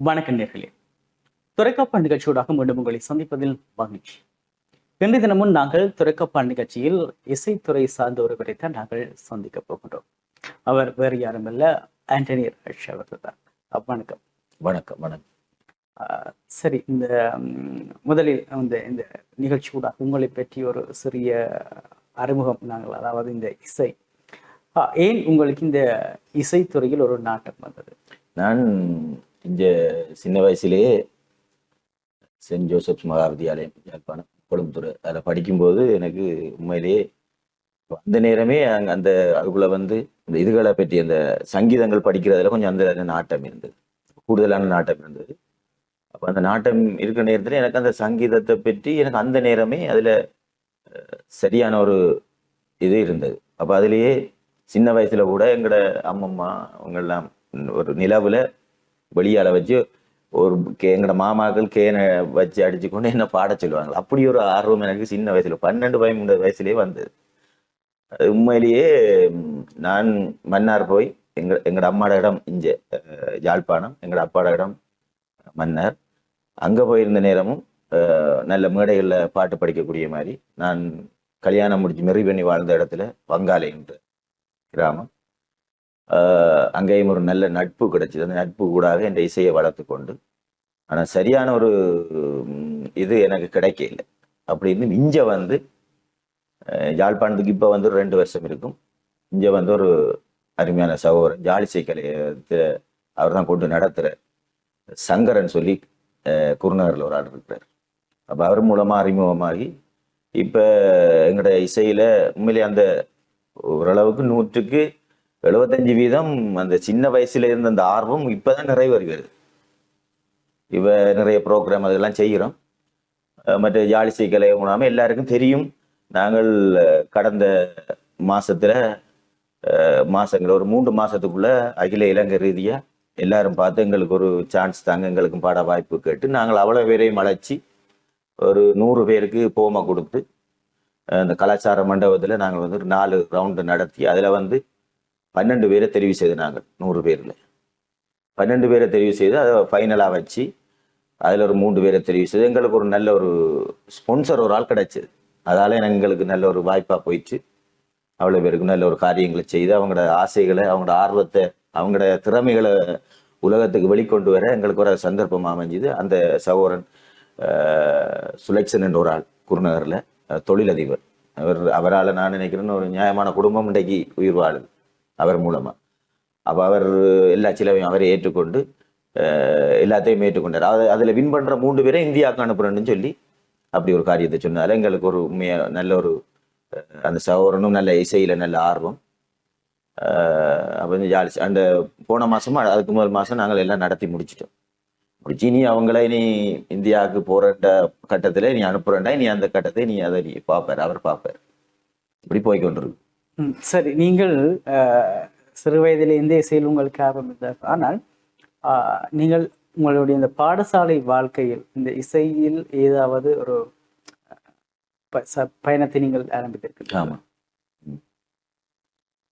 வணக்கம் நேர்களே. துறைக்காப்பான் நிகழ்ச்சியோடாக மீண்டும் உங்களை சந்திப்பதில் மகிழ்ச்சி. இன்றைய தினமும் நாங்கள் துறைக்காப்பான் நிகழ்ச்சியில் இசைத்துறை சார்ந்த ஒருவரை தான் நாங்கள் சந்திக்க போகின்றோம். அவர் வேறு யாரும் அல்ல ஆண்டனி அவர்கள் தான். வணக்கம். வணக்கம் வணக்கம். சரி இந்த முதலில் இந்த இந்த நிகழ்ச்சியூடாக உங்களை பற்றி ஒரு சிறிய அறிமுகம் நாங்கள் அதாவது இந்த இசை. ஏன் உங்களுக்கு இந்த இசைத்துறையில் ஒரு நாட்டம் வந்தது? நான் இந்த சின்ன வயசுலேயே சென்ட் ஜோசப்ஸ் மகா வித்தியாலயம் யாழ்ப்பாணம் கொழும்புத்துறை அதில் படிக்கும்போது எனக்கு உண்மையிலேயே அந்த நேரமே அங்கே அந்த அதுக்குள்ள வந்து இந்த இதுகளை பற்றி அந்த சங்கீதங்கள் படிக்கிறதுல கொஞ்சம் அந்த நாட்டம் இருந்தது. கூடுதலான நாட்டம் இருந்தது. அப்போ அந்த நாட்டம் இருக்கிற நேரத்தில் எனக்கு அந்த சங்கீதத்தை பற்றி எனக்கு அந்த நேரமே அதில் சரியான ஒரு இது இருந்தது. அப்போ அதுலேயே சின்ன வயசுல கூட எங்களோட அம்மம்மா அவங்கெல்லாம் ஒரு நிலவுல வெளியால வச்சு ஒரு கே எங்களோட மாமாக்கள் கேனை வச்சு அடிச்சு கொண்டு என்ன பாட சொல்லுவாங்க அப்படி ஒரு ஆர்வம் எனக்கு சின்ன வயசுல பன்னெண்டு பதிமூணு வயசுலயே வந்தது. அது உண்மையிலேயே நான் மன்னார் போய் எங்க எங்களோட அம்மாட இடம் இஞ்ச அஹ், யாழ்ப்பாணம் எங்களோட அப்பாட இடம் மன்னார். அங்க போயிருந்த நேரமும் நல்ல மேடைகளில் பாட்டு படிக்கக்கூடிய மாதிரி நான் கல்யாணம் முடிச்சு மெரி பண்ணி வாழ்ந்த இடத்துல வங்காலை என்ற கிராமம். அங்கேயும் ஒரு நல்ல நட்பு கிடைச்சது. அந்த நட்பு கூடாக இந்த இசையை வளர்த்து கொண்டு ஆனால் சரியான ஒரு இது எனக்கு கிடைக்கல. அப்படின்னு இங்கே வந்து யாழ்ப்பாணத்துக்கு இப்போ வந்து ஒரு ரெண்டு வருஷம் இருக்கும். இங்கே வந்து ஒரு அருமையான சகோதரன் ஜாலிசை கலையத்தை அவர் தான் கொண்டு நடத்துகிற சங்கரன் சொல்லி அஹ், குருநகரில் ஒரு ஆள் இருக்கிறார். அப்போ அவர் மூலமாக அறிமுகமாகி இப்போ எங்களோட இசையில் உண்மையிலே அந்த ஓரளவுக்கு நூற்றுக்கு எழுபத்தஞ்சு வீதம் அந்த சின்ன வயசுல இருந்த அந்த ஆர்வம் இப்பதான் நிறைவேறுகிறது இவ நிறைய ப்ரோக்ராம் அதெல்லாம் செய்கிறோம். மற்ற ஜாலிசை கலை மூலமாக எல்லாருக்கும் தெரியும். நாங்கள் கடந்த மாசத்துல அஹ், ஒரு மூன்று மாசத்துக்குள்ள அகில இலங்கை ரீதியா எல்லாரும் பார்த்து எங்களுக்கு ஒரு சான்ஸ் தாங்க எங்களுக்கும் பாட வாய்ப்பு கேட்டு நாங்கள் அவ்வளோ பேரையும் அழைச்சி ஒரு நூறு பேருக்கு போமா கொடுத்து அந்த கலாச்சார மண்டபத்தில் நாங்கள் வந்து ஒரு நாலு ரவுண்டு நடத்தி அதில் வந்து பன்னெண்டு பேரை தெரிவு செய்து நாங்கள் நூறு பேரில். பன்னெண்டு பேரை தெரிவு செய்து அதை ஃபைனலாக வச்சு அதில் ஒரு மூன்று பேரை தெரிவு செய்து எங்களுக்கு ஒரு நல்ல ஒரு ஸ்பான்சர் ஒரு ஆள் கிடைச்சது. அதால் எங்களுக்கு நல்ல ஒரு வாய்ப்பாக போயிடுச்சு. அவ்வளோ பேருக்கு நல்ல ஒரு காரியங்களை செய்து அவங்களோட ஆசைகளை அவங்களோட ஆர்வத்தை அவங்களோட திறமைகளை உலகத்துக்கு வெளிக்கொண்டு வர எங்களுக்கு ஒரு சந்தர்ப்பம் அமைஞ்சுது. அந்த சகோதரன் சுலட்சன் என்ற ஒரு ஆள் குருநகரில் தொழிலதிபர். அவர் அவரால் நான் நினைக்கிறேன்னு ஒரு நியாயமான குடும்பம் இன்றைக்கு உயிர் வாழுது. அவர் மூலமாக அப்போ அவர் எல்லா சிலவையும் அவரை ஏற்றுக்கொண்டு எல்லாத்தையும் ஏற்றுக்கொண்டார். அது அதில் வின் பண்ணுற மூன்று பேரை இந்தியாவுக்கு அனுப்புறேன்னு சொல்லி அப்படி ஒரு காரியத்தை சொன்னால எங்களுக்கு ஒரு உண்மையாக நல்ல ஒரு அந்த சகோதரனும் நல்ல இசையில் நல்ல ஆர்வம். அஹ், வந்து ஜாலி. அந்த போன மாசமா அதுக்கு முதல் மாதம் நாங்கள் எல்லாம் நடத்தி முடிச்சிட்டோம். முடிச்சு நீ அவங்கள நீ இந்தியாவுக்கு போகிற கட்டத்தில் நீ அனுப்புறேன்டா நீ அந்த கட்டத்தை நீ அதை நீ பார்ப்பார் அவர் பார்ப்பார். இப்படி போய் கொண்டிருக்கு. சரி நீங்கள் ஆஹ், சிறு வயதிலிருந்தே இசையில் உங்களுக்கு ஆர்வம் இருந்தார் ஆனால் ஆஹ், நீங்கள் உங்களுடைய இந்த பாடசாலை வாழ்க்கையில் இந்த இசையில் ஏதாவது ஒரு பயணத்தை நீங்கள் ஆரம்பித்திருக்கீங்க ஆமா.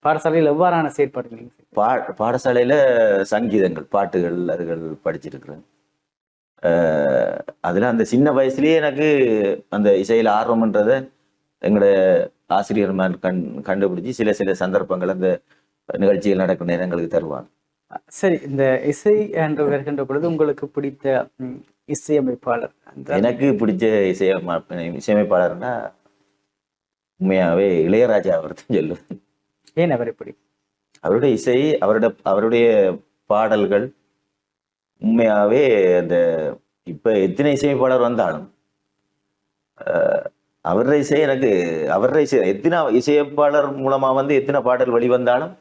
பாடசாலையில் எவ்வாறான செயற்பாடுகள்? பா பாடசாலையில சங்கீதங்கள் பாட்டுகள் அதுகள் படிச்சிருக்கிறேன். அதுல அந்த சின்ன வயசுலயே எனக்கு அந்த இசையில ஆர்வம்ன்றத எங்களோட ஆசிரியர் மேல் கண் கண்டுபிடிச்சு சில சில சந்தர்ப்பங்கள் அந்த நிகழ்ச்சிகள் நடக்கும் நேரங்களுக்கு தருவாங்க. சரி இந்த இசை என்று வருகின்ற பொழுது உங்களுக்கு பிடித்த இசையமைப்பாளர் எனக்கு பிடிச்ச இசையமா இசையமைப்பாளர்னா உண்மையாவே இளையராஜா அவர் தான் சொல்லுவேன். ஏன் அவரை பிடிக்கும்? அவருடைய இசை அவருடைய அவருடைய பாடல்கள் உண்மையாவே அந்த இப்ப எத்தனை இசையமைப்பாளர் வந்தாலும் அவர் இசை எனக்கு அவருடைய இசை எத்தனை இசையமைப்பாளர் மூலமாக வந்து எத்தனை பாடல் வெளிவந்தாலும்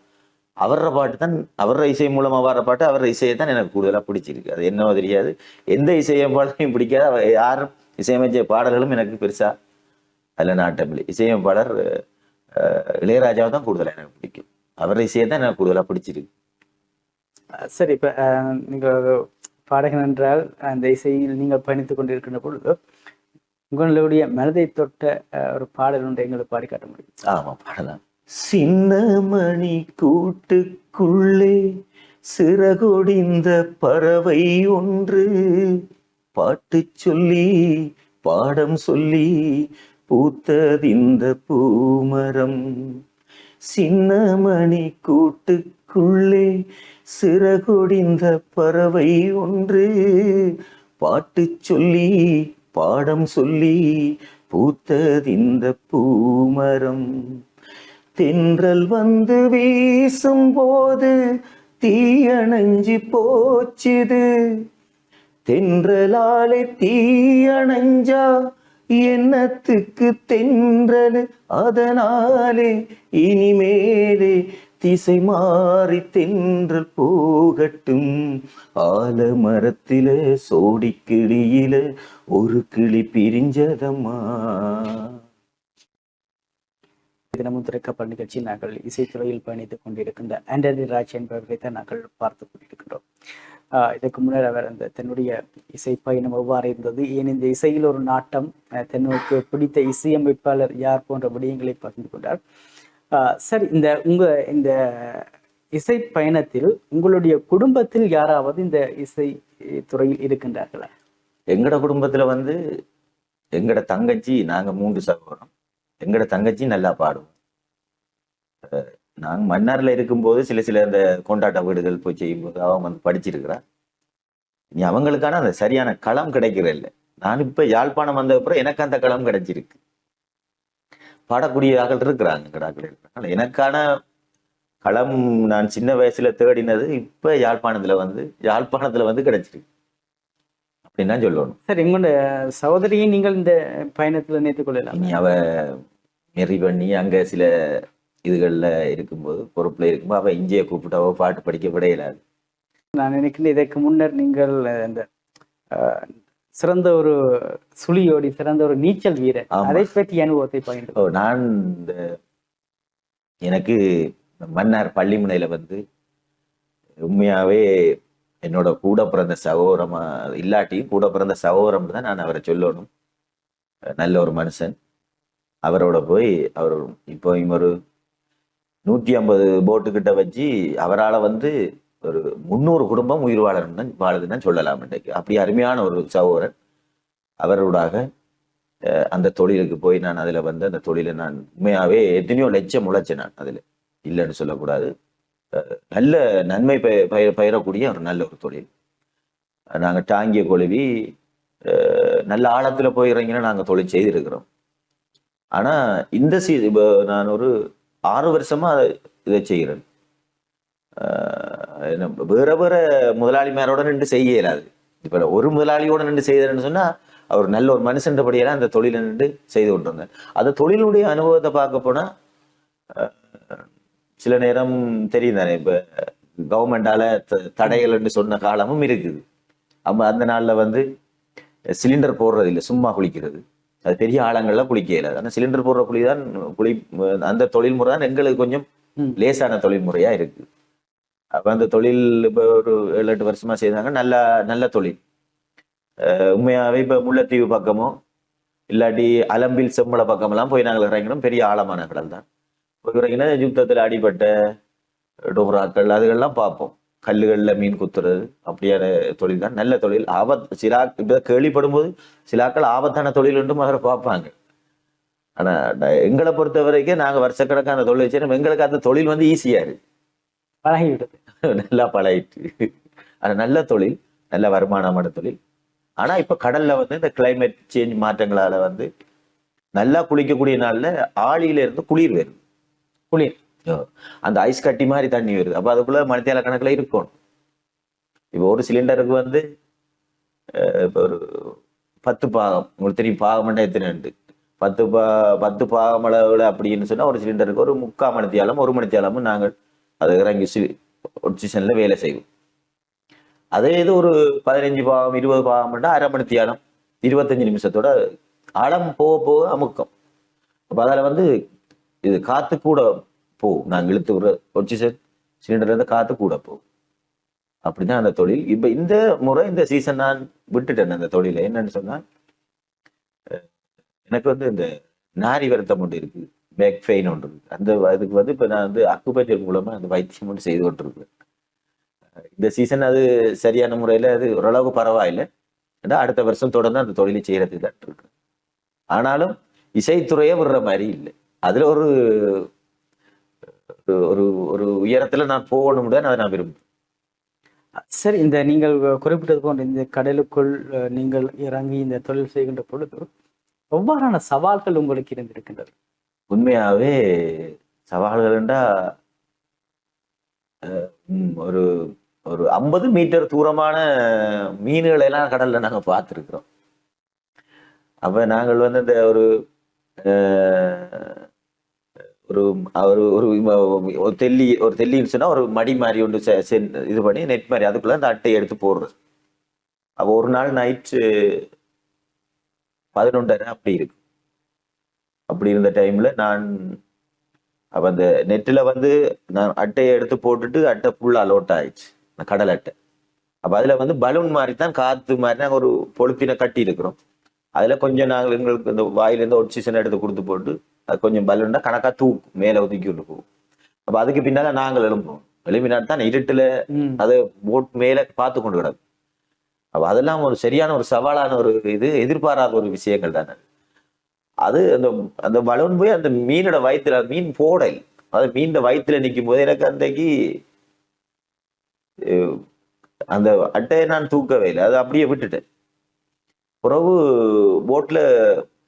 அவர பாட்டு தான் அவர இசை மூலமாக வர்ற பாட்டு அவர் இசையை தான் எனக்கு கூடுதலாக பிடிச்சிருக்கு. அது என்னவோ தெரியாது. எந்த இசையமைப்பாளரையும் பிடிக்காது. அவ- யாரும் இசையமைச்ச பாடல்களும் எனக்கு பெருசாக அதில் நாட்டமில்லை. இசையமைப்பாளர் இளையராஜாவை தான் கூடுதலாக எனக்கு பிடிக்கும். அவர் இசையை தான் எனக்கு கூடுதலாக பிடிச்சிருக்கு. சரி இப்போ நீங்கள் பாடகன் என்றால் அந்த இசையில் நீங்கள் பயணித்துக் கொண்டிருக்கின்ற பொழுது உங்களுடைய மனதை தொட்ட ஒரு பாடல் ஒன்று எங்களுக்கு பாடி காட்ட முடியும்? ஆமா பாடலாம். சின்ன மணி கூட்டுக்குள்ளே சிறகொடிந்த பறவை ஒன்று பாட்டு சொல்லி பாடம் சொல்லி பூத்ததிந்த பூமரம். சின்னமணி கூட்டுக்குள்ளே சிறகொடிந்த பறவை ஒன்று பாட்டு சொல்லி பாடம் சொல்லி பூத்ததிந்த பூமரம். தென்றல் வந்து வீசும் போது தீயணைஞ்சு போச்சுது. தென்றலாலே தீயணைஞ்சா என்னத்துக்கு தென்றல்? அதனாலே இனிமேலே திசை மாறி தென்றல் போகட்டும். ஆலமரத்தில சோடிக்கிளியில ஒரு கிளி பிரிஞ்சதம்மா. தினமும் திரைக்கப்பட நிகழ்ச்சி நாங்கள் இசைத்துறையில் பயணித்துக் கொண்டிருக்கின்ற ஆண்டனி ராஜ் என்பவர்களை தான் நாங்கள் பார்த்து கொண்டிருக்கின்றோம். ஆஹ் இதற்கு முன்னர் அவர் அந்த தன்னுடைய இசை பயணம் எவ்வாறு இருந்தது? ஏன் இந்த இசையில் ஒரு நாட்டம் தன்னுக்கு பிடித்த இசையமைப்பாளர் யார் போன்ற விடயங்களை பகிர்ந்து கொண்டார்? சரி இந்த உங்க இந்த இசை பயணத்தில் உங்களுடைய குடும்பத்தில் யாராவது இந்த இசை துறையில் இருக்கின்றார்களா? எங்களோட குடும்பத்துல வந்து எங்களோட தங்கச்சி நாங்க மூன்று சகோதரம். எங்களோட தங்கச்சி நல்லா பாடுவோம். நாங்கள் மன்னாரில் இருக்கும்போது சில சில அந்த கொண்டாட்ட வீடுகள் போய் செய்யும்போது அவன் வந்து படிச்சிருக்கிறா. நீ அவங்களுக்கான அந்த சரியான களம் கிடைக்கிற இல்லை நான் இப்போ யாழ்ப்பாணம் வந்த அப்புறம் எனக்கு அந்த களம் கிடைச்சிருக்கு. பாடக்கூடிய ஆட்கள் இருக்கிறாங்க எங்கடாக்கள் இருக்கிறாங்க எனக்கான களம் நான் சின்ன வயசுல தேடினது இப்ப யாழ்ப்பாணத்துல வந்து யாழ்ப்பாணத்துல வந்து கிடைச்சிருக்கு. அப்படின்னு தான் சொல்லணும். சரி உங்களுடைய சகோதரியை நீங்கள் இந்த பயணத்தில் இணைத்துக் கொள்ளலாம்? இனி அவ மெரி பண்ணி அங்க சில இதுகள்ல இருக்கும்போது பொறுப்புல இருக்கும்போது அவ இஞ்சியை கூப்பிட்டு அவ பாட்டு படிக்க விட இயலாது நான் நினைக்கிறேன் இதற்கு முன்னர் நீங்கள் இந்த சிறந்த ஒரு சுழியோடி சிறந்த ஒரு நீச்சல் வீரர். அதை பற்றி அனுபவத்தை பகிர்ந்து ஓ நான் இந்த எனக்கு மன்னார் பள்ளிமுனையில வந்து உண்மையாவே என்னோட கூட பிறந்த சகோதரமா இல்லாட்டியும் கூட பிறந்த சகோதரம் தான் நான் அவரை சொல்லணும். நல்ல ஒரு மனுஷன். அவரோட போய் அவர் இப்போ ஒரு நூற்றி ஐம்பது போட்டு கிட்ட வச்சு அவரால் வந்து ஒரு முந்நூறு குடும்பம் உயிர் வாழணும் வாழுதுன்னு சொல்லலாம் இன்றைக்கு. அப்படி அருமையான ஒரு சகோதரன் அவரோடாக அஹ், அந்த தொழிலுக்கு போய் நான் அதில் வந்து அந்த தொழிலை நான் உண்மையாகவே எத்தனையோ லட்சம் முளைச்சேன் நான் அதில். இல்லைன்னு சொல்லக்கூடாது. நல்ல நன்மை பெய- பெய- பயிரக்கூடிய ஒரு நல்ல ஒரு தொழில். நாங்கள் டாங்கிய கொழுவி அஹ், நல்ல ஆழத்தில் போய் இறங்கினா நாங்கள் தொழில் செய்திருக்கிறோம். ஆனால் இந்த சீ இப்போ நான் ஒரு ஆறு வருஷமா இதை செய்கிறேன். ஆஹ் வேற வேற முதலாளிமாரோட நின்று செய்ய இயலாது இப்ப ஒரு முதலாளியோட நின்று செய்தேன்னு சொன்னா அவர் நல்ல ஒரு மனுஷன்றபடியெல்லாம் அந்த தொழிலை நின்று செய்து கொண்டிருந்தார். அந்த தொழிலுடைய அனுபவத்தை பார்க்க போனா ஆஹ் சில நேரம் தெரியும் தானே இப்ப கவர்மெண்டால தடைகள்னு சொன்ன காலமும் இருக்குது. அப்ப அந்த நாள்ல வந்து சிலிண்டர் போடுறது இல்லை சும்மா குளிக்கிறது. அது பெரிய ஆழங்கள்ல குளிக்க இயலாது ஆனால் சிலிண்டர் போடுற குழி தான் குளி அந்த தொழில்முறை தான் எங்களுக்கு கொஞ்சம். லேசான தொழில்முறையா இருக்கு. அப்போ அந்த தொழில் இப்போ ஒரு ஏழு எட்டு வருஷமா செய்தாங்க. நல்ல நல்ல தொழில். உண்மையாகவே இப்போ முல்லைத்தீவு பக்கமோ இல்லாட்டி அலம்பில் செம்மலை பக்கமெல்லாம் போய் நாங்கள் இறங்கினோம். பெரிய ஆழமான கடல் தான். போய் இறங்கினா யுத்தத்தில் அடிபட்ட டோராக்கள் அதுகள்லாம் பார்ப்போம். கல்லுகளில் மீன் குத்துறது அப்படியான தொழில் தான். நல்ல தொழில். ஆபத் சிலா இப்போ கேள்விப்படும் போது சிலாக்கள் ஆபத்தான தொழில் என்று முதல்ல பார்ப்பாங்க. ஆனால் எங்களை பொறுத்த வரைக்கும் நாங்கள் வருஷக்கணக்கான தொழில் வச்சு எங்களுக்கு அந்த தொழில் வந்து ஈஸியாக இருக்குது பழகிவிட்டது. நல்லா பழகிட்டு. அது நல்ல தொழில் நல்ல வருமானமான தொழில். ஆனா இப்ப கடல்ல வந்து இந்த கிளைமேட் சேஞ்ச் மாற்றங்களால வந்து நல்லா குளிக்கக்கூடிய நாள்ல ஆழியில இருந்து குளிர் வருது. குளிர். அந்த ஐஸ் கட்டி மாதிரி தண்ணி வருது. அப்ப அதுக்குள்ள மணித்தியால கணக்குல இருக்கும் இப்போ ஒரு சிலிண்டருக்கு வந்து இப்ப ஒரு பத்து பாகம் உங்களுக்கு தெரியும் பாகம்னா எத்தனை உண்டு பத்து பா பத்து பாகம் அளவுல அப்படின்னு சொன்னா ஒரு சிலிண்டருக்கு ஒரு முக்கால் மணித்தியாலம் ஒரு மணித்தியாலமும் நாங்கள் அது இறங்கி ஒட்சிஷன்ல வேலை செய்வோம் அதே இது ஒரு பதினஞ்சு பாகம் இருபது பாகம் அரை மணித்தியாலம் இருபத்தஞ்சு நிமிஷத்தோட ஆழம் போக போக அமுக்கம். அப்போ அதில் வந்து இது காத்து கூட போகும். நாங்கள் இழுத்து விடுற ஒட்சிஷன் சிலிண்டர்ல இருந்து காத்து கூட போகும். அப்படிதான் அந்த தொழில். இப்ப இந்த முறை இந்த சீசன் நான் விட்டுட்டேன் அந்த தொழிலை. என்னன்னு சொன்னா அஹ், எனக்கு வந்து இந்த நாரி வருத்தம் ஒன்று இருக்கு பேக் பெயின் ஒன்று இருக்குது அந்த அதுக்கு வந்து இப்போ நான் வந்து அக்குபஞ்சர் மூலமா அந்த வைத்தியம் ஒன்று செய்து கொண்டிருக்கேன் இந்த சீசன் அது சரியான முறையில அது ஓரளவுக்கு பரவாயில்லை. ஏன்னா அடுத்த வருஷம் தொடர்ந்து அந்த தொழிலை செய்கிறதுக்கு தான் இருக்கு. ஆனாலும் இசைத்துறையே விடுற மாதிரி இல்லை. அதுல ஒரு ஒரு- ஒரு உயரத்தில் உயரத்துல நான் போகணும் தான் அதை நான் விரும்புவேன் சரி இந்த நீங்கள் குறிப்பிட்டது போன்ற இந்த கடலுக்குள் நீங்கள் இறங்கி இந்த தொழில் செய்கின்ற பொழுது எவ்வாறான சவால்கள் உங்களுக்கு இருந்திருக்கின்றது உண்மையாவே சவால்கள்ண்டா அஹ், ஒரு ஒரு ஐம்பது மீட்டர் தூரமான மீன்களை எல்லாம் கடல்ல நாங்க பார்த்துருக்குறோம். அப்ப நாங்கள் வந்து இந்த ஒரு ஒரு ஒரு ஒரு தெல்லி ஒரு தெல்லின்னு சொன்னா ஒரு மடி மாதிரி ஒன்று செ- இது பண்ணி நெட் மாதிரி அதுக்குள்ள அந்த அட்டையை எடுத்து போடுறது. அப்போ ஒரு நாள் நைட்டு பதினொன்றரை அப்படி இருக்கு. அப்படி இருந்த டைம்ல நான் அப்ப அந்த நெட்டில் வந்து நான் அட்டையை எடுத்து போட்டுட்டு அட்டை ஃபுல்லாக லோட் ஆயிடுச்சு. அந்த கடல் அட்டை. அப்போ அதில் வந்து பலூன் மாதிரி தான் காற்று மாதிரி நாங்கள் ஒரு பொழுப்பினை கட்டி இருக்கிறோம். அதில் கொஞ்சம் நாங்கள் எங்களுக்கு இந்த வாயிலேருந்து ஆக்சிஜன் எடுத்து கொடுத்து போட்டு அது கொஞ்சம் பலூன்னா கணக்காக தூக்கும். மேலே ஒதுக்கி விட்டு போகும். அப்போ அதுக்கு பின்னால் நாங்கள் எழும்புவோம். எழுப்பினாட்டு தான் இருட்டில். அது போட் மேலே பார்த்து கொண்டு கிடக்கும். அப்போ அதெல்லாம் ஒரு சரியான ஒரு சவாலான ஒரு இது எதிர்பாராத ஒரு விஷயங்கள் தானே. அது அந்த அந்த பலூன் போய் அந்த மீனோட வயித்துல மீன் போடல். அது மீனோட வயித்துல நிற்கும் போது எனக்கு அன்றைக்கு அந்த அட்டையை நான் தூக்கவே இல்லை. அது அப்படியே விட்டுட்டேன் பிறகு போட்ல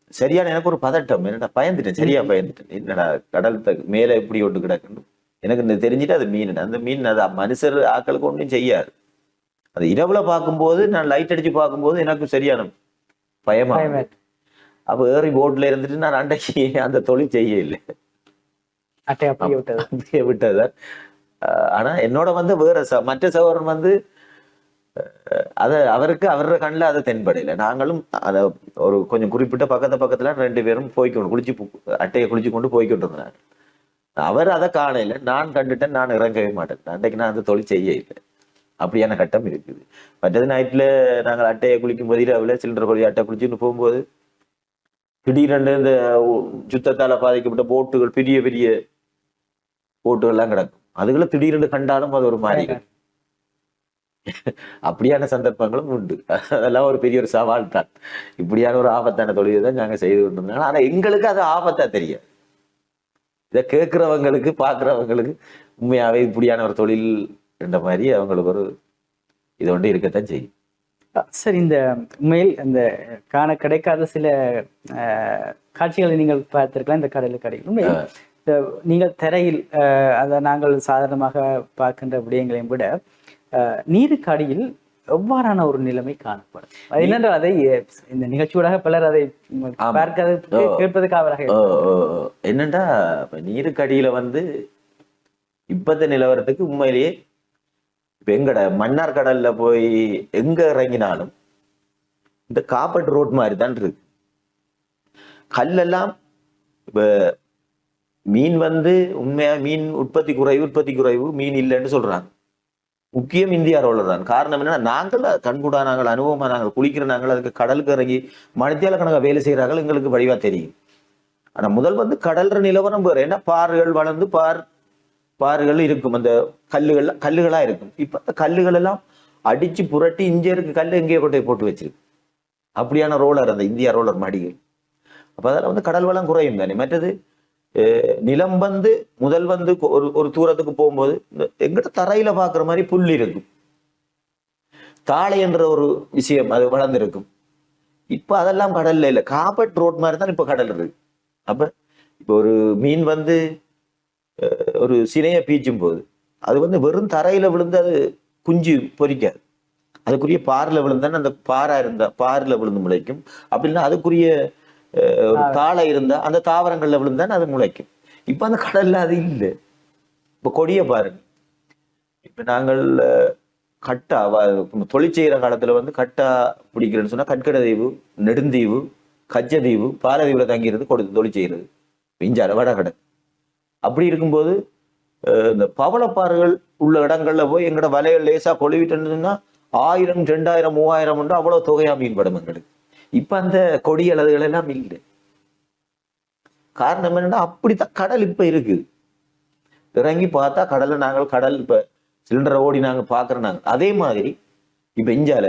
சரியான எனக்கு ஒரு பதட்டம். என்னடா பயந்துட்டேன். சரியா பயந்துட்டேன். என்னடா கடல் த- மேல எப்படி ஒட்டு கிடக்குன்னு. எனக்கு இந்த தெரிஞ்சுட்டு அது மீன். அந்த மீன் அது மனுஷர் ஆக்களுக்கு ஒன்றும் செய்யாது. அது இரவுல பார்க்கும்போது நான் லைட் அடிச்சு பார்க்கும்போது எனக்கு சரியான பயமா. அப்ப ஏறி போட்ல இருந்துட்டு நான் அன்றைக்கு அந்த தொழில் செய்ய இல்லை அட்டை அப்படியே விட்டது. அப்படியே விட்டது. ஆனா என்னோட வந்து வேற ச மற்ற சகோதரன் வந்து அத அவருக்கு அவரோட கண்ணில் அதை தென்படையில நாங்களும் அத ஒரு கொஞ்சம் குறிப்பிட்ட பக்கத்து பக்கத்துல ரெண்டு பேரும் போய்க்கொண்டு குளிச்சு அட்டையை குளிச்சு கொண்டு போய்க்கொண்டு இருந்தார் அவர் அதை காணையில நான் கண்டுட்டேன் நான் இறங்கவே மாட்டேன். அன்றைக்கு நான் அந்த தொழில் செய்ய இல்லை அப்படியான கட்டம் இருக்குது. மற்றது நைட்ல நாங்கள் அட்டையை குளிக்கும் போது இரவுல சிலிண்டர் கொழி அட்டை குளிச்சுட்டு போகும்போது திடீரென்று இந்த சுத்தத்தால பாதிக்கப்பட்ட போட்டுகள் பெரிய பெரிய போட்டுகள்லாம் கிடக்கும். அதுகளை திடீரென்று கண்டாலும் அது ஒரு மாதிரி. அப்படியான சந்தர்ப்பங்களும் உண்டு. அதெல்லாம் ஒரு பெரிய ஒரு சவால் தான். இப்படியான ஒரு ஆபத்தான தொழிலை தான் நாங்க செய்து கொண்டிருந்தோம். ஆனா எங்களுக்கு அது ஆபத்தா தெரியாது. இதை கேட்கிறவங்களுக்கு பார்க்கிறவங்களுக்கு உண்மையாவே இப்படியான ஒரு தொழில் என்ற மாதிரி அவங்களுக்கு ஒரு இது ஒன்று இருக்கத்தான் செய்யும். சரி இந்த உண்மையில் இந்த காண கிடைக்காத சில காட்சிகளை நீங்கள் பார்த்திருக்கலாம் இந்த கடலுக்கு அடியில் உண்மையில் இந்த நீங்கள் திரையில் அதை நாங்கள் சாதாரணமாக பார்க்கின்ற விடயங்களையும் விட நீருக்கு அடியில் எவ்வாறான ஒரு நிலைமை காணப்படும்? என்னென்றால் அதை இந்த நிகழ்ச்சியூடாக பலர் அதை ஓ. என்னண்டா இப்ப நீருக்கு அடியில வந்து இப்பத்த நிலவரத்துக்கு உண்மையிலேயே இப்ப எங்கட மன்னார் கடல்ல போய் எங்க இறங்கினாலும் இந்த காப்பட் ரோட் மாதிரி தான் இருக்கு. கல்லெல்லாம் இப்ப மீன் வந்து உண்மையா மீன் உற்பத்தி குறைவு உற்பத்தி குறைவு மீன் இல்லைன்னு சொல்றாங்க. முக்கியம் இந்தியா ரோலர் தான். காரணம் என்னன்னா நாங்கள் கண்கூடா நாங்கள் அனுபவமா நாங்கள் குளிக்கிற நாங்கள் அதுக்கு கடலுக்கு இறங்கி மணித்தியால கணக்காக வேலை செய்கிறார்கள் எங்களுக்கு வடிவா தெரியும். ஆனா முதல் வந்து கடல்ற நிலவரம் வேறு. ஏன்னா பாறுகள் வளர்ந்து பார் பாறுகள் இருக்கும். அந்த கல்லுகள் கல்லுகளா இருக்கும். இப்ப அந்த கல்லுகள் எல்லாம் அடிச்சு புரட்டி இங்கே இருக்கு. கல் எங்கேயோ கொண்டு போட்டு வச்சிருக்கு. அப்படியான ரோலர் அந்த இந்தியா ரோலர் மடிகள். அப்ப அதெல்லாம் வந்து கடல் வளம் குறையும் தானே. மற்றது நிலம் வந்து முதல் வந்து ஒரு ஒரு தூரத்துக்கு போகும்போது இந்த எங்கிட்ட தரையில பாக்குற மாதிரி புல் இருக்கும். தாழை என்ற ஒரு விஷயம் அது வளர்ந்துருக்கும். இப்ப அதெல்லாம் கடல்ல இல்லை. காபட் ரோட் மாதிரி தான் இப்ப கடல் இருக்கு. அப்ப இப்போ ஒரு மீன் வந்து ஒரு சினையை பீச்சும் போது அது வந்து வெறும் தரையில விழுந்து அது குஞ்சு பொரிக்காது அதுக்குரிய பாறைல விழுந்தானே அந்த பாரா இருந்தா பாறைல விழுந்து முளைக்கும். அப்படின்னா அதுக்குரிய ஒரு தாளை இருந்தா அந்த தாவரங்கள்ல விழுந்தானே அது முளைக்கும். இப்ப அந்த கடல்ல அது இல்லை. இப்ப கொடிய பாருங்க. இப்ப நாங்கள் கட்டா தொழில் செய்யற காலத்துல வந்து கட்டா பிடிக்கிறேன்னு சொன்னா கட்கட தீவு நெடுந்தீவு கச்சதீவு பாலதீவுல தங்கிறது கொடுத்து தொழில் செய்யறது பிஞ்சால வடகடை அப்படி இருக்கும்போது இந்த பவளப்பாறைகள் உள்ள இடங்கள்ல போய் எங்கட வலையை லேசா கொழுவிட்டுன்னா ஆயிரம் ரெண்டாயிரம் மூவாயிரம் உண்டு அவ்வளவு தொகையா மீன்படும் எங்களுக்கு. இப்ப அந்த கொடி அளவுகள் எல்லாம் இல்லை காரணம் என்னன்னா அப்படித்தான் கடல் இப்ப இருக்குது. இறங்கி பார்த்தா கடலை நாங்கள் கடல் இப்ப சிலிண்டரை ஓடி நாங்கள் பாக்குறோம் நாங்கள் அதே மாதிரி இப்ப இஞ்சால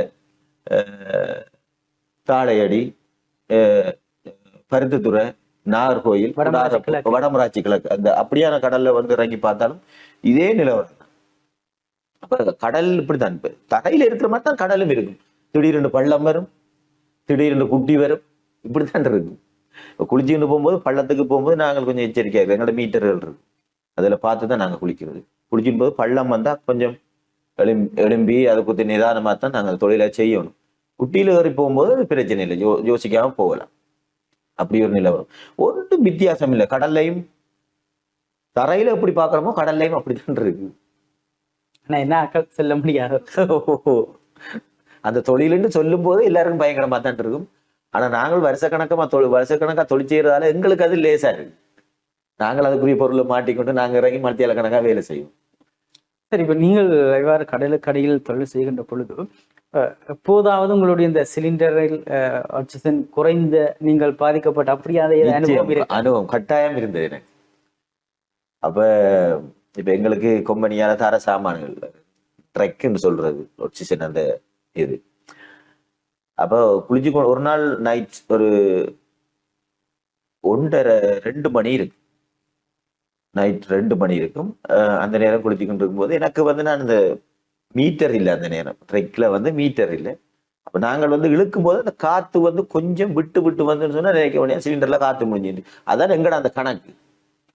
அஹ், தாழையடி அஹ், பருத்தித்துறை நாகர்கோயில் வடமராட்சி கிழக்கு. அந்த அப்படியான கடல்ல வந்து இறங்கி பார்த்தாலும் இதே நிலவரம். அப்ப கடல் இப்படித்தான். இப்ப தரையில இருக்கிற மாதிரி தான் கடலும் இருக்கும். திடீரென்று பள்ளம் வரும் திடீரென்று குட்டி வரும் இப்படித்தான் இருக்கும். குளிச்சுக்கிட்டு போகும்போது பள்ளத்துக்கு போகும்போது நாங்கள் கொஞ்சம் எச்சரிக்கையா இருக்கு எங்களோட மீட்டர்கள் இருக்கு அதுல பார்த்து தான் நாங்க குளிக்கிறது. குளிக்கும் போது பள்ளம் வந்தா கொஞ்சம் எழும்பி எழும்பி அதை குத்தி நிதானமா தான் நாங்கள் தொழிலை செய்யணும். குட்டியில ஏறி போகும்போது பிரச்சனை இல்லை. யோ யோசிக்காம போகலாம். அப்படி ஒரு நிலவரம் ஒன்றும் வித்தியாசம் இல்லை. கடல்லையும் தரையில எப்படி பார்க்கறோமோ கடல்லையும் அப்படித்தான் இருக்கு. ஆனா என்ன ஆக்கள் செல்ல முடியாது? அந்த தொழிலுன்னு சொல்லும் போது எல்லாருக்கும் பயங்கரமா தான் இருக்கும். ஆனா நாங்கள் வருஷக்கணக்கமா தொழில் வருஷக்கணக்கா தொழில் செய்யறதால எங்களுக்கு அது லேசா இருக்கு. நாங்கள் அதுக்குரிய பொருளை மாட்டிக்கொண்டு நாங்க இறங்கி மத்தியால கணக்கா வேலை செய்வோம். சரி இப்ப நீங்கள் இவ்வாறு கடலுக்கு அடியில் தொழில் செய்கின்ற பொழுது எப்போதாவது உங்களுடைய இந்த சிலிண்டரில் ஆக்சிஜன் குறைந்த நீங்கள் பாதிக்கப்பட்ட அப்படியாத ஏதாவது அனுபவம் கட்டாயம் இருந்தது எனக்கு. அப்ப இப்ப எங்களுக்கு கொம்பனியால தர சாமான்கள் ட்ரெக்குன்னு சொல்றது ஒட்சிசன் அந்த இது. அப்போ குளிச்சு ஒரு நாள் நைட் ஒரு ஒன்றரை ரெண்டு மணி இருக்கு. நைட் ரெண்டு மணி இருக்கும். அந்த நேரம் குளிச்சுக்கிட்டு இருக்கும்போது எனக்கு வந்து நான் இந்த மீட்டர் இல்லை அந்த நேரம். ட்ரெக்கில் வந்து மீட்டர் இல்லை. அப்ப நாங்கள் வந்து இழுக்கும் போது அந்த காற்று வந்து கொஞ்சம் விட்டு விட்டு வந்துன்னு சொன்னா நினைக்க முடியாது சிலிண்டரில் காத்து முடிஞ்சிருந்து அதான் எங்கட அந்த கணக்கு?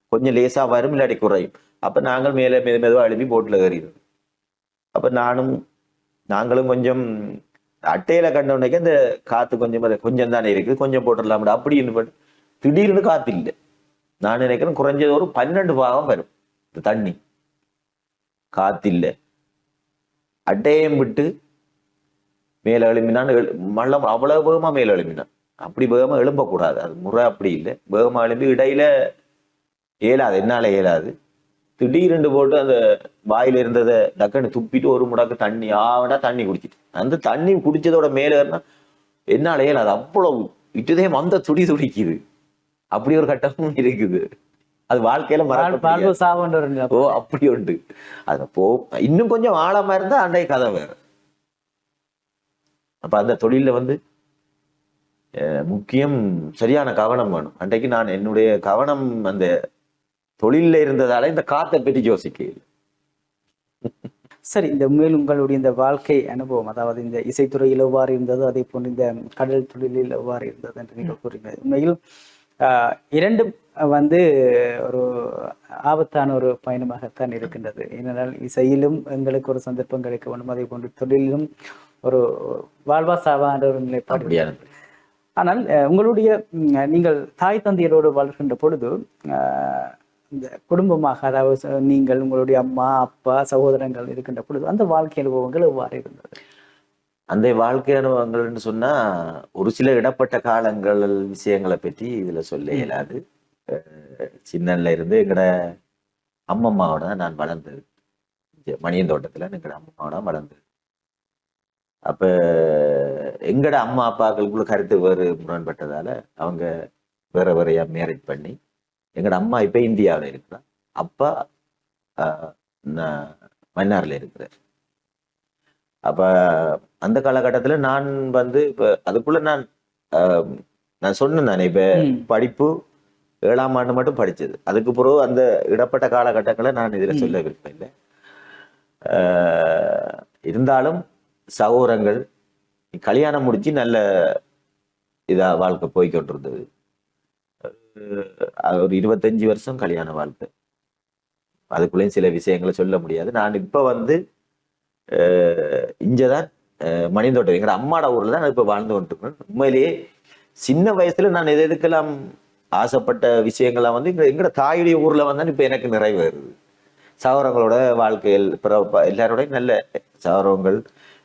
கொஞ்சம் லேசா வரும் இல்லாட்டி குறையும். அப்ப நாங்கள் மேலே மெது மெதுவா எழுப்பி போட்ல ஏறிடுவோம். அப்ப நானும் நாங்களும் கொஞ்சம் அட்டையில கண்ட உடனே அந்த காற்று கொஞ்சம் கொஞ்சம் தானே இருக்குது. கொஞ்சம் போட்டுடலாம் அப்படின்னு பட்டு திடீர்னு காற்று இல்லை. நான் நினைக்கிறேன் குறைஞ்சது ஒரு பன்னெண்டு பாகம் வரும். இந்த தண்ணி. காற்று இல்லை. அட்டையம் விட்டு மேல எழும்பினான் எழு- மல்லம் அவ்வளவு வேகமா மேல எழும்பினான் அப்படி வேகமா எழும்பக்கூடாது. அது முறை அப்படி இல்லை. வேகமா எழும்பி இடையில இயலாது என்னால இயலாது திடீரென்று போட்டு அந்த வாயில இருந்ததை டக்குன்னு துப்பிட்டு ஒரு முடக்கு தண்ணி ஆவனா தண்ணி குடிச்சிட்டு. அந்த தண்ணி குடிச்சதோட மேல ஏறினா என்னால இயலாது அவ்வளவு. இட்டுதே அந்த துடி துடிக்குது. அப்படி ஒரு கட்டமும் இருக்குது. அது வாழ்க்கையில மறக்க. ஓ அப்படி உண்டு. அத போ இன்னும் கொஞ்சம் ஆழமா இருந்தா அன்றைய கதை வேற. அப்ப அந்த தொழில்ல வந்து முக்கியம் சரியான கவனம் வேணும். அன்றைக்கு நான் என்னுடைய கவனம் அந்த தொழில்ல இருந்ததால இந்த காத்தை பற்றி யோசிக்க சரி இந்த மேல் உங்களுடைய இந்த வாழ்க்கை அனுபவம் அதாவது இந்த இசைத்துறையில் எவ்வாறு இருந்தது அதே போன்று இந்த கடல் தொழிலில் எவ்வாறு இருந்தது என்று நீங்கள் கூறினது உண்மையில் இரண்டும் வந்து ஒரு ஆபத்தான ஒரு பயணமாகத்தான் இருக்கின்றது. ஏனென்றால் இசையிலும் எங்களுக்கு ஒரு சந்தர்ப்பம் கிடைக்க வேண்டும். அதே போன்று தொழிலிலும் ஒரு வாழ்வா சாவா என்ற ஒரு நிலைப்பாடு ஆனால் உங்களுடைய நீங்கள் தாய் தந்தையரோடு வாழ்கின்ற பொழுது இந்த குடும்பமாக அதாவது நீங்கள் உங்களுடைய அம்மா அப்பா சகோதரங்கள் இருக்கின்ற பொழுது அந்த வாழ்க்கை அனுபவங்கள் எவ்வாறு இருந்தது? அந்த வாழ்க்கை அனுபவங்கள்னு சொன்னா ஒரு சில இடப்பட்ட காலங்கள் விஷயங்களை பற்றி இதுல சொல்ல இயலாது. சின்னன்ல இருந்து எங்கட அம்மம்மாவோட தான் நான் வளர்ந்தது. இங்க மணியந்தோட்டத்துல எங்கட அம்மம்மாவோட தான் வளர்ந்தது. அப்ப எங்கட அம்மா அப்பாக்களுக்குள்ள கருத்து வேறு முரண்பட்டதால அவங்க வேற வேறையா மேரேஜ் பண்ணி எங்கட அம்மா இப்ப இந்தியாவுல இருக்கிறா. அப்பா ஆஹ், ந- மன்னார்ல இருக்கிறார். அப்ப அந்த காலகட்டத்துல நான் வந்து இப்ப அதுக்குள்ள நான் நான் சொன்னேன் தானே இப்ப. படிப்பு ஏழாம் ஆண்டு மட்டும் படிச்சது. அதுக்கு பிறகு அந்த இடப்பட்ட காலகட்டங்களை நான் இதுல சொல்ல ஆஹ், இருந்தாலும் சகோதரங்கள் கல்யாணம் முடிச்சு நல்ல இதா வாழ்க்கை போய்கிட்டு இருந்தது ஒரு இருபத்தஞ்சு வருஷம் கல்யாண வாழ்க்கை. அதுக்குள்ளேயும் சில விஷயங்களை சொல்ல முடியாது. நான் இப்ப வந்து அஹ், இங்கதான் அஹ், மணிந்தோட்டம் எங்க அம்மாட ஊர்ல தான் இப்ப வாழ்ந்து கொண்டிருக்கேன் உண்மையிலேயே சின்ன வயசுல நான் எது எதுக்கெல்லாம் ஆசைப்பட்ட விஷயங்கள்லாம் வந்து எங்க எங்கட தாயுடைய ஊர்ல வந்தா இப்ப எனக்கு நிறைவேறுது சகோதரங்களோட வாழ்க்கையில் பிறப்பா எல்லாரோடையும் நல்ல சகோதரங்கள்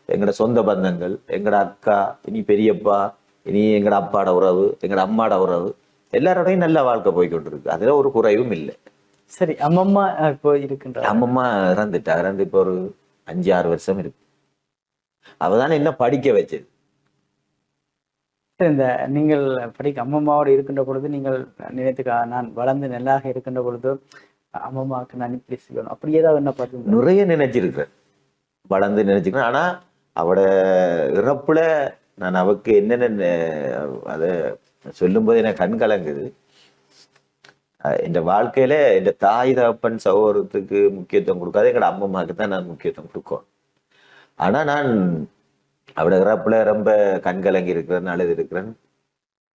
எங்கட சொந்த பந்தங்கள் எங்கட அக்கா இனி பெரியப்பா இனி எங்கட அப்பாட உறவு எங்கட அம்மாட உறவு எல்லாரோடையும் நல்ல வாழ்க்கை போய்க்கொண்டு இருக்கு அதுல ஒரு குறைவும் இல்லை. சரி அம்மம்மா இப்போ இருக்கின்ற அம்மம்மா இறந்துட்டா இறந்து இப்போ ஒரு அஞ்சு ஆறு வருஷம் இருக்கு. அவதானே என்ன படிக்க வச்சது. இந்த நீங்கள் படிக்க அம்மம்மாவோடு இருக்கின்ற பொழுது நீங்கள் நினைத்துக்கா நான் வளர்ந்து நல்லாக இருக்கின்ற பொழுது அம்மாவுக்கு நான் இப்படி செய்யணும். அப்படி ஏதாவது என்ன பார்த்து நிறைய நினைச்சிருக்கிறேன். வளர்ந்து நினைச்சிருக்கிறேன். ஆனா அவட இறப்புல நான் அவக்கு என்னென்ன அதை சொல்லும்போது எனக்கு கண் கலங்குது. இந்த வாழ்க்கையில இந்த தாய் தகப்பன் சகோதரத்துக்கு முக்கியத்துவம் கொடுக்காது எங்களோட அம்மம்மாவுக்கு தான் நான் முக்கியத்துவம் கொடுக்கணும். ஆனா நான் அவட இறப்புல ரொம்ப கண்கலங்கி இருக்கிறேன் அழுது இருக்கிறேன்.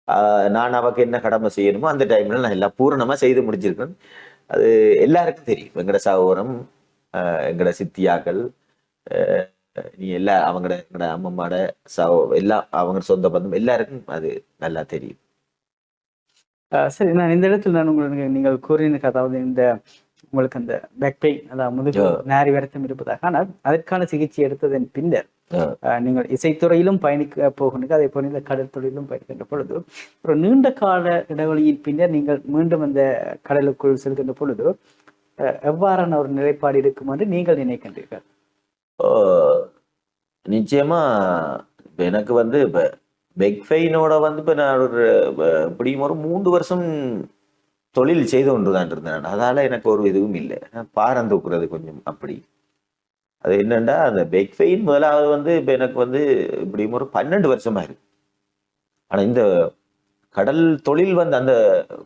ஆஹ் நான் அவக்கு என்ன கடமை செய்யணுமோ அந்த டைம்ல நான் எல்லாம் பூரணமா செய்து முடிச்சிருக்கேன். அது எல்லாருக்கும் தெரியும். எங்கட சகோதரம் எங்கட சித்தியாக்கள் நீ எல்லா அவங்கட எங்கட அம்மம்மாட சகோ எல்லாம் அவங்க சொந்த பந்தம் எல்லாருக்கும் அது நல்லா தெரியும். சரி நான் இந்த இடத்துல நான் உங்களுக்கு நீங்கள் கூறின அதாவது இந்த உங்களுக்கு அந்த பேக் பெயின் அதாவது முதுகு. நாரி வருத்தம் இருப்பதாக. ஆனால் அதற்கான சிகிச்சை எடுத்ததன் பின்னர் நீங்கள் இசைத்துறையிலும் பயணிக்க போகின்ற அதே போல இந்த கடல் தொழிலும் பயணிக்கின்ற பொழுது ஒரு நீண்ட கால இடைவெளியின் பின்னர் நீங்கள் மீண்டும் அந்த கடலுக்குள் செல்கின்ற பொழுது எவ்வாறான ஒரு நிலைப்பாடு இருக்கும் என்று நீங்கள் நினைக்கின்றீர்கள்? நிச்சயமா இப்ப எனக்கு வந்து இப்ப பெக் ஃபெயினோட வந்து இப்ப நான் ஒரு இப்ப இப்படியும் ஒரு மூன்று வருஷம் தொழில் செய்து கொண்டு தான் இருந்தேன் அதால் எனக்கு ஒரு இதுவும் இல்லை. பாரம் தூக்குறது கொஞ்சம் அப்படி. அது என்னென்னா அந்த பெக் ஃபெயின் முதலாவது வந்து இப்போ எனக்கு வந்து இப்படி ஒரு பன்னெண்டு வருஷமாக இருக்கு. ஆனால் இந்த கடல் தொழில் வந்து அந்த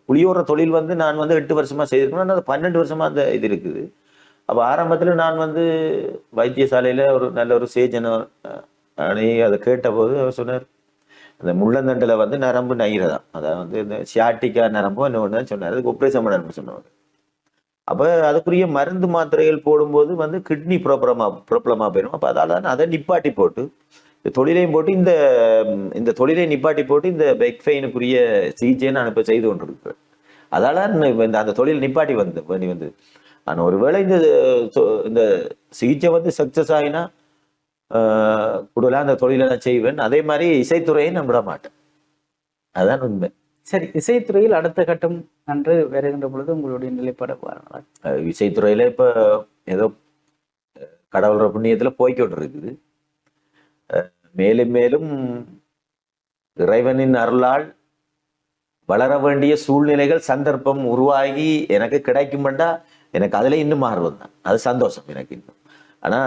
குளியோர தொழில் வந்து நான் வந்து எட்டு வருஷமாக செய்திருக்கேன். அந்த அது பன்னெண்டு வருஷமாக அந்த இது இருக்குது. அப்போ ஆரம்பத்தில் நான் வந்து வைத்தியசாலையில் ஒரு நல்ல ஒரு சேஜனை அணி அதை கேட்டபோது அவர் சொன்னார் அந்த முள்ளந்தண்டில் வந்து நரம்பு நைகிறதாம் அதாவது வந்து இந்த சியாட்டிக்கா நரம்பு என்ன ஒன்று தான் சொன்னார்? அதுக்கு ஒப்ரேஷன் பண்ணணும்னு சொன்னவர். அப்போ அதுக்குரிய மருந்து மாத்திரைகள் போடும்போது வந்து கிட்னி ப்ராப்ளமாக ப்ராப்ளமாக போயிடும் அப்போ அதால தான் அதை நிப்பாட்டி போட்டு இந்த தொழிலையும் போட்டு இந்த இந்த தொழிலை நிப்பாட்டி போட்டு இந்த பெக் ஃபெயினுக்குரிய சிகிச்சையை நான் இப்போ செய்து கொண்டிருக்கிறேன். அதால இந்த அந்த தொழில் நிப்பாட்டி வந்து வேண்டி வந்து. ஆனால் ஒருவேளை இந்த இந்த சிகிச்சை வந்து சக்ஸஸ் ஆகினா கூடுதலாக அந்த தொழிலை நான் செய்வேன். அதே மாதிரி இசைத்துறையை நான் விட மாட்டேன் அதான் உண்மை. சரி இசைத்துறையில் அடுத்த கட்டம் அன்று வருகின்ற பொழுது உங்களுடைய நிலைப்பாடு? அஹ் இசைத்துறையில இப்போ ஏதோ கடவுளோட புண்ணியத்துல போய்க்கொண்டு இருக்குது. மேலும் மேலும் இறைவனின் அருளால் வளர வேண்டிய சூழ்நிலைகள் சந்தர்ப்பம் உருவாகி எனக்கு கிடைக்குமெண்டா எனக்கு அதுல இன்னும் ஆர்வம் தான் அது சந்தோஷம் எனக்கு இன்னும். ஆனா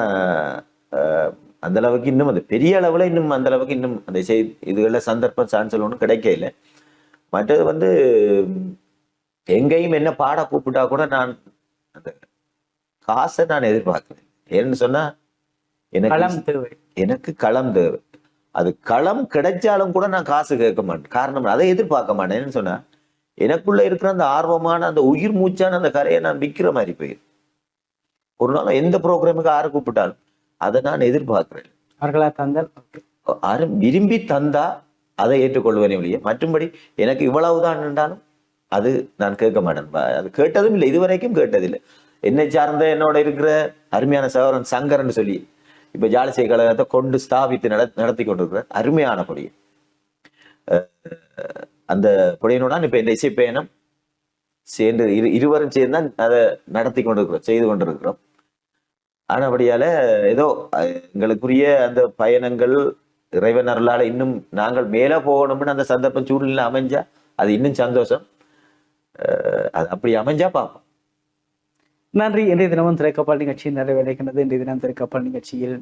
அந்த அளவுக்கு இன்னும் அந்த பெரிய அளவுல இன்னும் அந்த அளவுக்கு இன்னும் அந்த இசை இதுகளில் சந்தர்ப்பம் சான்சல் ஒன்றும் கிடைக்கல மற்றது வந்து எங்கேயும் என்ன பாட கூப்பிட்டா கூட நான் அந்த காசை நான் எதிர்பார்க்கிறேன் ஏன்னு சொன்னா எனக்கு களம் தேவை. எனக்கு களம் தேவை. அது களம் கிடைச்சாலும் கூட நான் காசு கேட்க மாட்டேன். காரணம் அதை எதிர்பார்க்க மாட்டேன். ஏன்னு சொன்னா எனக்குள்ள இருக்கிற அந்த ஆர்வமான அந்த உயிர் மூச்சான அந்த கரையை நான் விற்கிற மாதிரி போயிடும் ஒரு நாள் எந்த ப்ரோக்ராமுக்கு யாரை கூப்பிட்டாலும் அதை நான் எதிர்பார்க்கிறேன். அவர்களா தந்தால்? யாரும் விரும்பி தந்தா அதை ஏற்றுக்கொள்வேனே ஒழிய மற்றும்படி எனக்கு இவ்வளவுதான் என்றாலும் அது நான் கேட்க மாட்டேன். அது கேட்டதும் இல்லை இதுவரைக்கும் கேட்டதில்லை. என்னை சார்ந்த என்னோட இருக்கிற அருமையான சகோதரன் சங்கரன் சொல்லி இப்ப ஜாலிசை கழகத்தை கொண்டு ஸ்தாபித்து நட நடத்தி கொண்டிருக்கிற அருமையான கொடி அஹ் அந்த கொடியினோட இப்ப இந்த இசை பயணம் சேர்ந்து இரு இருவரும் சேர்ந்து தான் அதை நடத்தி கொண்டிருக்கிறோம் செய்து கொண்டிருக்கிறோம். ஆனபடியால ஏதோ எங்களுக்குரிய அந்த பயணங்கள் இறைவன் அருளால் இன்னும் நாங்கள் மேலே போகணும்னு அந்த சந்தர்ப்பம் சூழ்நிலை அமைஞ்சா அது இன்னும் சந்தோஷம். அஹ், அது அப்படி அமைஞ்சா பார்ப்போம். நன்றி. இன்றைய தினமும் திரைக்கப்பால் நிகழ்ச்சி நிறைவடைகின்றது. இன்றைய தினம் திரைக்கப்பால் நிகழ்ச்சியில்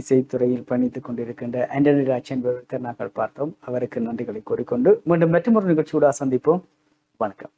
இசைத்துறையில் பணித்துக் கொண்டிருக்கின்ற ஆண்டனி ராஜ் விவரத்தை நாங்கள் பார்த்தோம். அவருக்கு நன்றிகளை கூறிக்கொண்டு மீண்டும் மற்றொரு நிகழ்ச்சியோட சந்திப்போம். வணக்கம்.